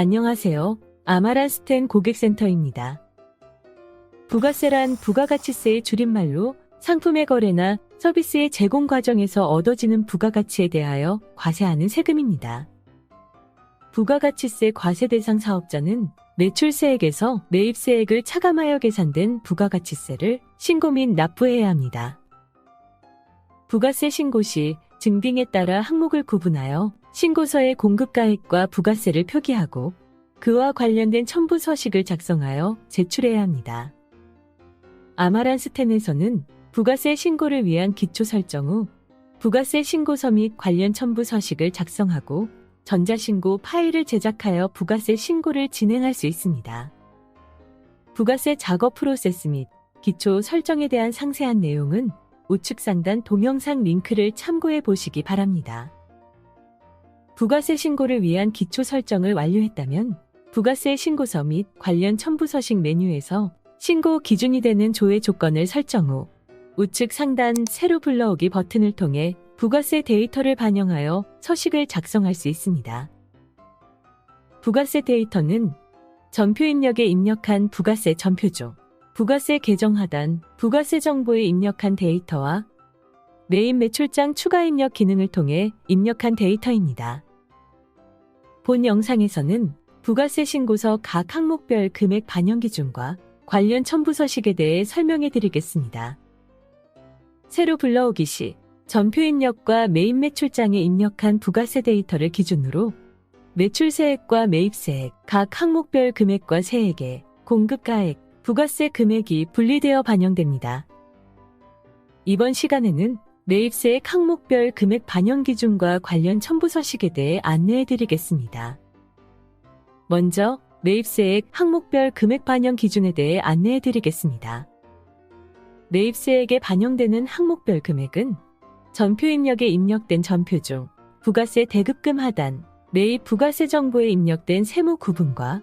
안녕하세요. 아마란스텐 고객센터입니다. 부가세란 부가가치세의 줄임말로 상품의 거래나 서비스의 제공 과정에서 얻어지는 부가가치에 대하여 과세하는 세금입니다. 부가가치세 과세 대상 사업자는 매출세액에서 매입세액을 차감하여 계산된 부가가치세를 신고 및 납부해야 합니다. 부가세 신고 시 증빙에 따라 항목을 구분하여 신고서의 공급가액과 부가세를 표기하고 그와 관련된 첨부 서식을 작성하여 제출해야 합니다. 아마란스텐에서는 부가세 신고를 위한 기초 설정 후 부가세 신고서 및 관련 첨부 서식을 작성하고 전자신고 파일을 제작하여 부가세 신고를 진행할 수 있습니다. 부가세 작업 프로세스 및 기초 설정에 대한 상세한 내용은 우측 상단 동영상 링크를 참고해 보시기 바랍니다. 부가세 신고를 위한 기초 설정을 완료했다면 부가세 신고서 및 관련 첨부 서식 메뉴에서 신고 기준이 되는 조회 조건을 설정 후 우측 상단 새로 불러오기 버튼을 통해 부가세 데이터를 반영하여 서식을 작성할 수 있습니다. 부가세 데이터는 전표 입력에 입력한 부가세 전표조, 부가세 계정 하단, 부가세 정보에 입력한 데이터와 메인 매출장 추가 입력 기능을 통해 입력한 데이터입니다. 본 영상에서는 부가세 신고서 각 항목별 금액 반영 기준과 관련 첨부 서식에 대해 설명해 드리겠습니다. 새로 불러오기 시 전표 입력과 메인 매출장에 입력한 부가세 데이터를 기준으로 매출세액과 매입세액, 각 항목별 금액과 세액의 공급가액, 부가세 금액이 분리되어 반영됩니다. 이번 시간에는 매입세액 항목별 금액 반영 기준과 관련 첨부 서식에 대해 안내해 드리겠습니다. 먼저 매입세액 항목별 금액 반영 기준에 대해 안내해 드리겠습니다. 매입세액에 반영되는 항목별 금액은 전표 입력에 입력된 전표 중 부가세 대급금 하단, 매입 부가세 정보에 입력된 세무 구분과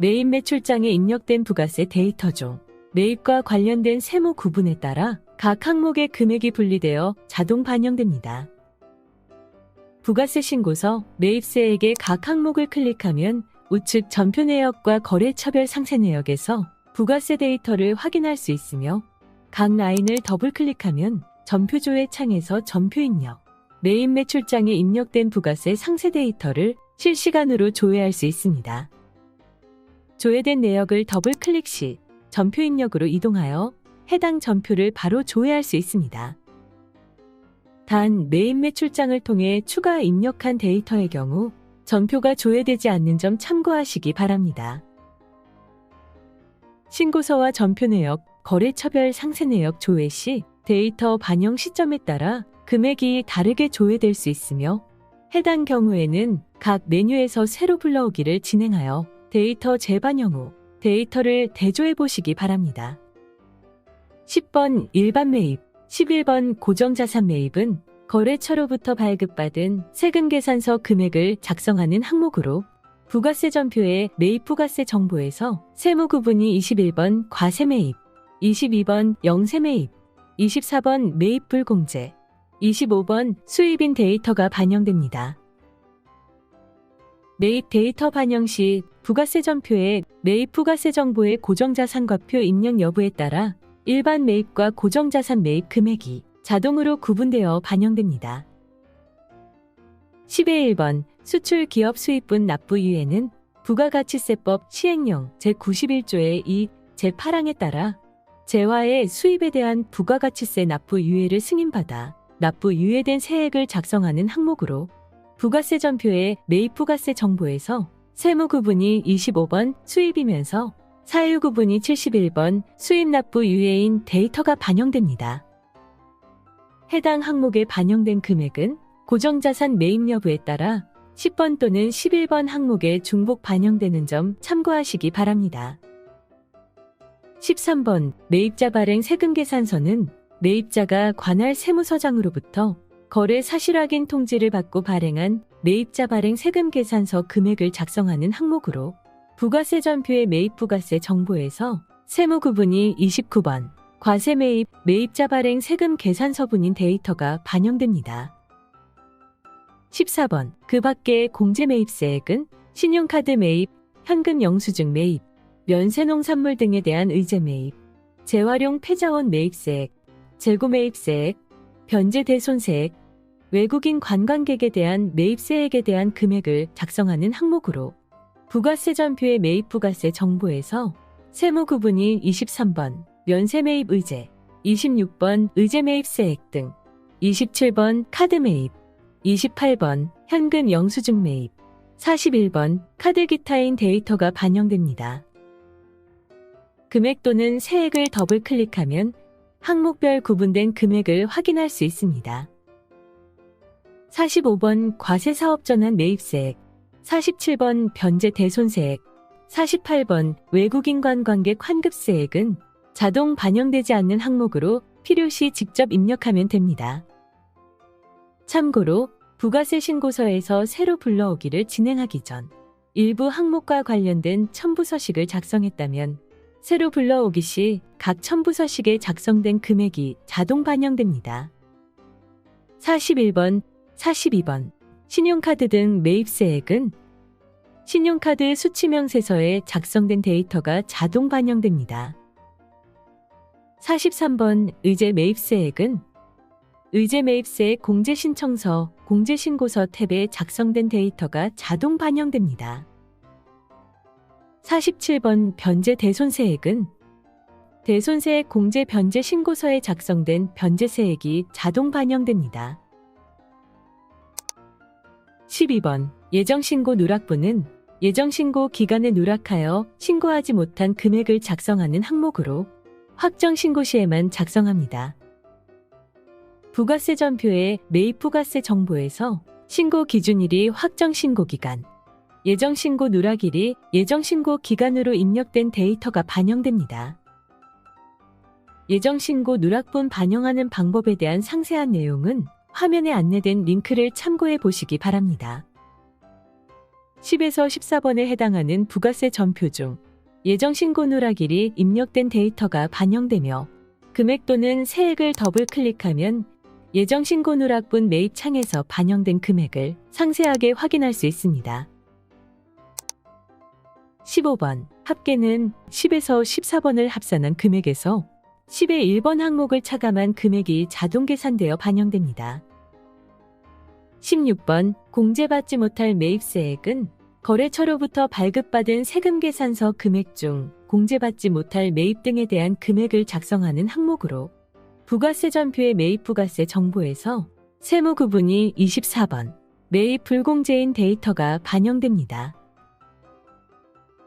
매입 매출장에 입력된 부가세 데이터 중 매입과 관련된 세무 구분에 따라 각 항목의 금액이 분리되어 자동 반영됩니다. 부가세 신고서 매입세액의 각 항목을 클릭하면 우측 전표 내역과 거래 처별 상세 내역에서 부가세 데이터를 확인할 수 있으며 각 라인을 더블 클릭하면 전표조회 창에서 전표 입력, 메인 매출장에 입력된 부가세 상세 데이터를 실시간으로 조회할 수 있습니다. 조회된 내역을 더블 클릭 시 전표 입력으로 이동하여 해당 전표를 바로 조회할 수 있습니다. 단 메인 매출장을 통해 추가 입력한 데이터의 경우 전표가 조회되지 않는 점 참고하시기 바랍니다. 신고서와 전표 내역, 거래 처별 상세 내역 조회 시 데이터 반영 시점에 따라 금액이 다르게 조회될 수 있으며 해당 경우에는 각 메뉴에서 새로 불러오기를 진행하여 데이터 재반영 후 데이터를 대조해 보시기 바랍니다. 10번 일반 매입, 11번 고정자산 매입은 거래처로부터 발급받은 세금 계산서 금액을 작성하는 항목으로 부가세 전표의 매입 부가세 정보에서 세무 구분이 21번 과세 매입, 22번 영세 매입, 24번 매입 불공제, 25번 수입인 데이터가 반영됩니다. 매입 데이터 반영 시 부가세 전표의 매입 부가세 정보의 고정자산과표 입력 여부에 따라 일반 매입과 고정자산 매입 금액이 자동으로 구분되어 반영됩니다. 10의 1번 수출 기업 수입분 납부 유예는 부가가치세법 시행령 제91조의 2 제8항에 따라 재화의 수입에 대한 부가가치세 납부 유예를 승인받아 납부 유예된 세액을 작성하는 항목으로 부가세 전표의 매입 부가세 정보에서 세무 구분이 25번 수입이면서 사유 구분이 71번 수입 납부 유예인 데이터가 반영됩니다. 해당 항목에 반영된 금액은 고정자산 매입 여부에 따라 10번 또는 11번 항목에 중복 반영되는 점 참고하시기 바랍니다. 13번 매입자 발행 세금 계산서는 매입자가 관할 세무서장으로부터 거래 사실 확인 통지를 받고 발행한 매입자 발행 세금 계산서 금액을 작성하는 항목으로 부가세 전표의 매입 부가세 정보에서 세무 구분이 29번 과세 매입 매입자 발행 세금 계산서 분인 데이터가 반영됩니다. 14번 그 밖의 공제 매입세액은 신용카드 매입, 현금 영수증 매입, 면세농산물 등에 대한 의제 매입, 재활용 폐자원 매입세액, 재고 매입세액, 변제 대손세액, 외국인 관광객에 대한 매입세액에 대한 금액을 작성하는 항목으로 부가세 전표의 매입 부가세 정보에서 세무 구분이 23번 면세 매입 의제, 26번 의제 매입 세액 등, 27번 카드 매입, 28번 현금 영수증 매입, 41번 카드 기타인 데이터가 반영됩니다. 금액 또는 세액을 더블 클릭하면 항목별 구분된 금액을 확인할 수 있습니다. 45번 과세사업 전환 매입세액, 47번 변제 대손세액, 48번 외국인 관광객 환급세액은 자동 반영되지 않는 항목으로 필요시 직접 입력하면 됩니다. 참고로 부가세 신고서에서 새로 불러오기를 진행하기 전 일부 항목과 관련된 첨부서식을 작성했다면 새로 불러오기 시 각 첨부서식에 작성된 금액이 자동 반영됩니다. 41번, 42번 신용카드 등 매입세액은 신용카드 수치명세서에 작성된 데이터가 자동 반영됩니다. 43번 의제 매입세액은 의제 매입세액 공제 신청서, 공제 신고서 탭에 작성된 데이터가 자동 반영됩니다. 47번 변제 대손세액은 대손세액 공제 변제 신고서에 작성된 변제세액이 자동 반영됩니다. 12번 예정신고 누락부는 예정신고 기간에 누락하여 신고하지 못한 금액을 작성하는 항목으로 확정신고 시에만 작성합니다. 부가세 전표의 매입 부가세 정보에서 신고 기준일이 확정신고 기간, 예정신고 누락일이 예정신고 기간으로 입력된 데이터가 반영됩니다. 예정신고 누락분 반영하는 방법에 대한 상세한 내용은 화면에 안내된 링크를 참고해 보시기 바랍니다. 10에서 14번에 해당하는 부가세 전표 중 예정신고 누락일이 입력된 데이터가 반영되며 금액 또는 세액을 더블 클릭하면 예정신고 누락분 매입 창에서 반영된 금액을 상세하게 확인할 수 있습니다. 15번 합계는 10에서 14번을 합산한 금액에서 10의 1번 항목을 차감한 금액이 자동 계산되어 반영됩니다. 16번 공제받지 못할 매입세액은 거래처로부터 발급받은 세금 계산서 금액 중 공제받지 못할 매입 등에 대한 금액을 작성하는 항목으로 부가세 전표의 매입 부가세 정보에서 세무 구분이 24번 매입 불공제인 데이터가 반영됩니다.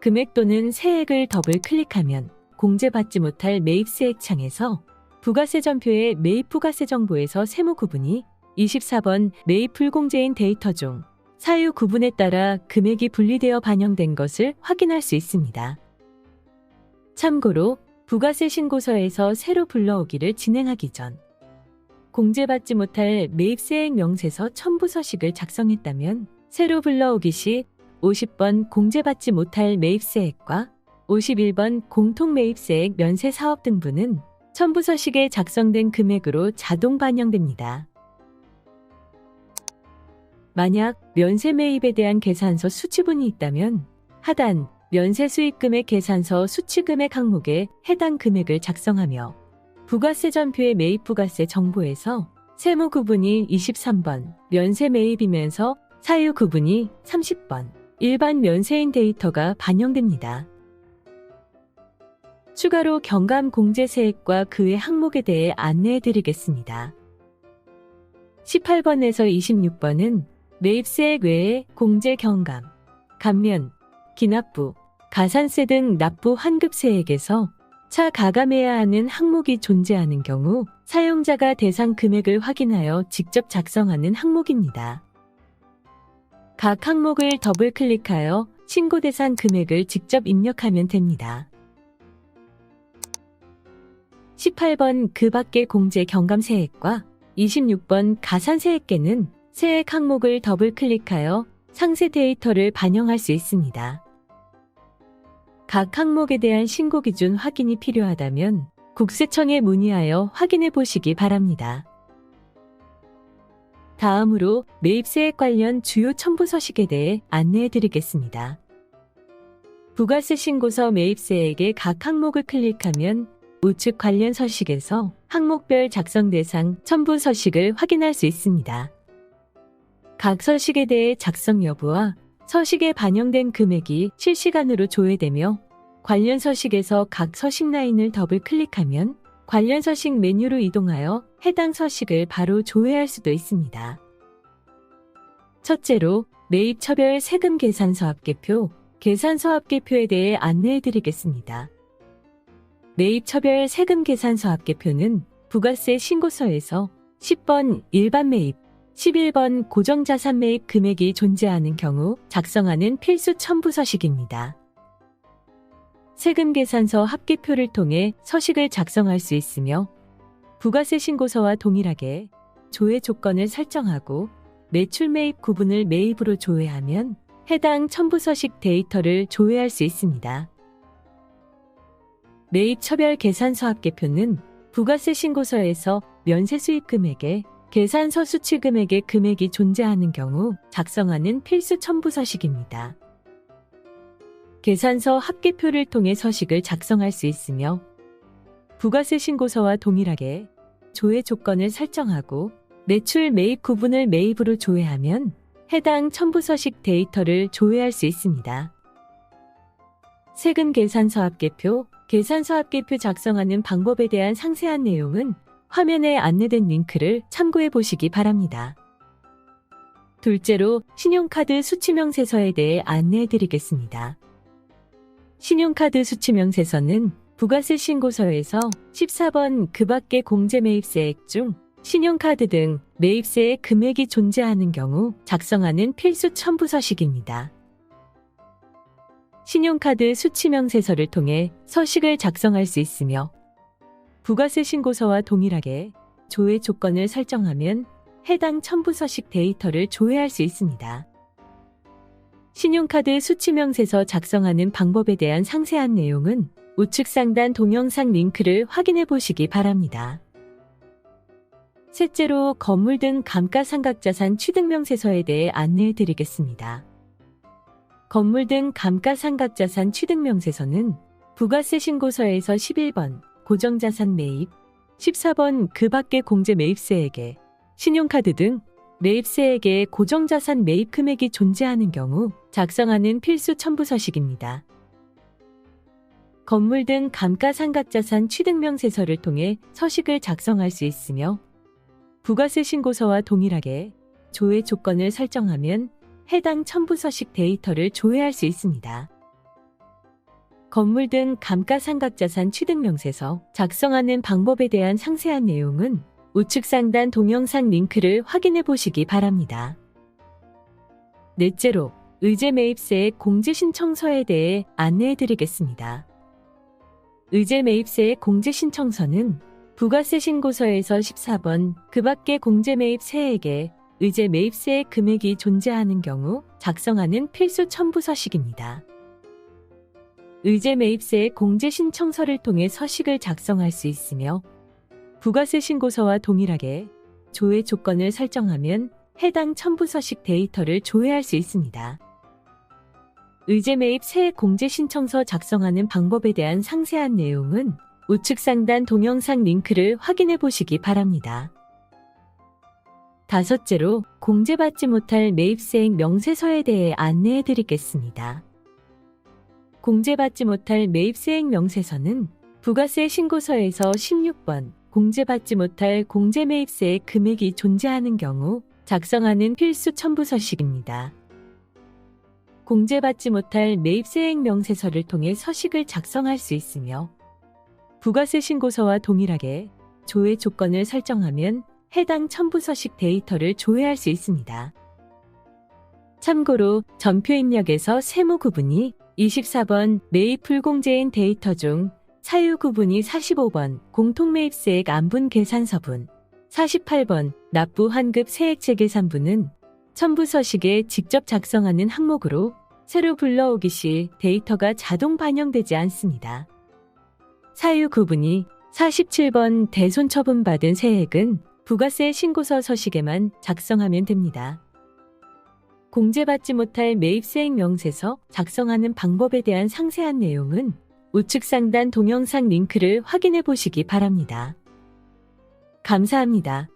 금액 또는 세액을 더블 클릭하면 공제받지 못할 매입세 액 창에서 부가세 전표의 매입 부가세 정보에서 세무 구분이 24번 매입 불공제인 데이터 중 사유 구분에 따라 금액이 분리되어 반영된 것을 확인할 수 있습니다. 참고로 부가세 신고서에서 새로 불러오기를 진행하기 전 공제받지 못할 매입세액 명세서 첨부 서식을 작성했다면 새로 불러오기 시 50번 공제받지 못할 매입세액과 51번 공통매입세액 면세 사업 등분은 첨부 서식에 작성된 금액으로 자동 반영됩니다. 만약 면세 매입에 대한 계산서 수치분이 있다면 하단 면세 수익금액 계산서 수치금액 항목에 해당 금액을 작성하며 부가세 전표의 매입 부가세 정보에서 세무 구분이 23번 면세 매입이면서 사유 구분이 30번 일반 면세인 데이터가 반영됩니다. 추가로 경감 공제 세액과 그의 항목에 대해 안내해 드리겠습니다. 18번에서 26번은 매입세액 외에 공제 경감, 감면, 기납부, 가산세 등 납부 환급세액에서 차 가감해야 하는 항목이 존재하는 경우 사용자가 대상 금액을 확인하여 직접 작성하는 항목입니다. 각 항목을 더블 클릭하여 신고 대상 금액을 직접 입력하면 됩니다. 18번 그 밖의 공제 경감 세액과 26번 가산 세액계는 세액 항목을 더블 클릭하여 상세 데이터를 반영할 수 있습니다. 각 항목에 대한 신고 기준 확인이 필요하다면 국세청에 문의하여 확인해 보시기 바랍니다. 다음으로 매입세액 관련 주요 첨부 서식에 대해 안내해 드리겠습니다. 부가세 신고서 매입세액의 각 항목을 클릭하면 우측 관련 서식에서 항목별 작성 대상 첨부 서식을 확인할 수 있습니다. 각 서식에 대해 작성 여부와 서식에 반영된 금액이 실시간으로 조회되며 관련 서식에서 각 서식 라인을 더블 클릭하면 관련 서식 메뉴로 이동하여 해당 서식을 바로 조회할 수도 있습니다. 첫째로 매입처별 세금 계산서 합계표, 계산서 합계표에 대해 안내해 드리겠습니다. 매입처별 세금 계산서 합계표는 부가세 신고서에서 10번 일반 매입, 11번 고정자산 매입 금액이 존재하는 경우 작성하는 필수 첨부 서식입니다. 세금 계산서 합계표를 통해 서식을 작성할 수 있으며 부가세 신고서와 동일하게 조회 조건을 설정하고 매출 매입 구분을 매입으로 조회하면 해당 첨부 서식 데이터를 조회할 수 있습니다. 매입 처별 계산서 합계표는 부가세 신고서에서 면세 수입 금액에 계산서 수취 금액의 금액이 존재하는 경우 작성하는 필수 첨부 서식입니다. 계산서 합계표를 통해 서식을 작성할 수 있으며 부가세 신고서와 동일하게 조회 조건을 설정하고 매출 매입 구분을 매입으로 조회하면 해당 첨부 서식 데이터를 조회할 수 있습니다. 세금 계산서 합계표, 계산서 합계표 작성하는 방법에 대한 상세한 내용은 화면에 안내된 링크를 참고해 보시기 바랍니다. 둘째로 신용카드 수취명세서에 대해 안내해 드리겠습니다. 신용카드 수취명세서는 부가세 신고서에서 14번 그 밖의 공제 매입세액 중 신용카드 등 매입세의 금액이 존재하는 경우 작성하는 필수 첨부 서식입니다. 신용카드 수취명세서를 통해 서식을 작성할 수 있으며 부가세 신고서와 동일하게 조회 조건을 설정하면 해당 첨부 서식 데이터를 조회할 수 있습니다. 신용카드 수취명세서 작성하는 방법에 대한 상세한 내용은 우측 상단 동영상 링크를 확인해 보시기 바랍니다. 셋째로 건물 등 감가상각자산 취득명세서에 대해 안내해 드리겠습니다. 건물 등 감가상각자산 취득명세서는 부가세 신고서에서 11번 고정자산 매입, 14번 그 밖의 공제 매입세액에 신용카드 등 매입세액에 고정자산 매입 금액이 존재하는 경우 작성하는 필수 첨부 서식입니다. 건물 등 감가상각자산 취득명세서를 통해 서식을 작성할 수 있으며 부가세 신고서와 동일하게 조회 조건을 설정하면 해당 첨부 서식 데이터를 조회할 수 있습니다. 건물 등 감가상각자산 취득명세서 작성하는 방법에 대한 상세한 내용은 우측 상단 동영상 링크를 확인해 보시기 바랍니다. 넷째로 의제 매입세액 공제 신청서에 대해 안내해 드리겠습니다. 의제 매입세액 공제 신청서는 부가세 신고서에서 14번 그 밖의 공제 매입 세액에 의제 매입세액 금액이 존재하는 경우 작성하는 필수 첨부 서식입니다. 의제 매입세액 공제 신청서를 통해 서식을 작성할 수 있으며 부가세 신고서와 동일하게 조회 조건을 설정하면 해당 첨부 서식 데이터를 조회할 수 있습니다. 의제 매입 세액 공제 신청서 작성하는 방법에 대한 상세한 내용은 우측 상단 동영상 링크를 확인해 보시기 바랍니다. 다섯째로 공제받지 못할 매입세액 명세서에 대해 안내해 드리겠습니다. 공제받지 못할 매입세액 명세서는 부가세 신고서에서 16번 공제받지 못할 공제매입세액 금액이 존재하는 경우 작성하는 필수 첨부 서식입니다. 공제받지 못할 매입세액 명세서를 통해 서식을 작성할 수 있으며 부가세 신고서와 동일하게 조회 조건을 설정하면 해당 첨부 서식 데이터를 조회할 수 있습니다. 참고로 전표 입력에서 세무 구분이 24번 매입 불공제인 데이터 중 사유 구분이 45번 공통매입세액 안분 계산서분 48번 납부 환급 세액 재계산분은 첨부 서식에 직접 작성하는 항목으로 새로 불러오기 시 데이터가 자동 반영되지 않습니다. 사유 구분이 47번 대손 처분받은 세액은 부가세 신고서 서식에만 작성하면 됩니다. 공제받지 못할 매입수행 명세서 작성하는 방법에 대한 상세한 내용은 우측 상단 동영상 링크를 확인해 보시기 바랍니다. 감사합니다.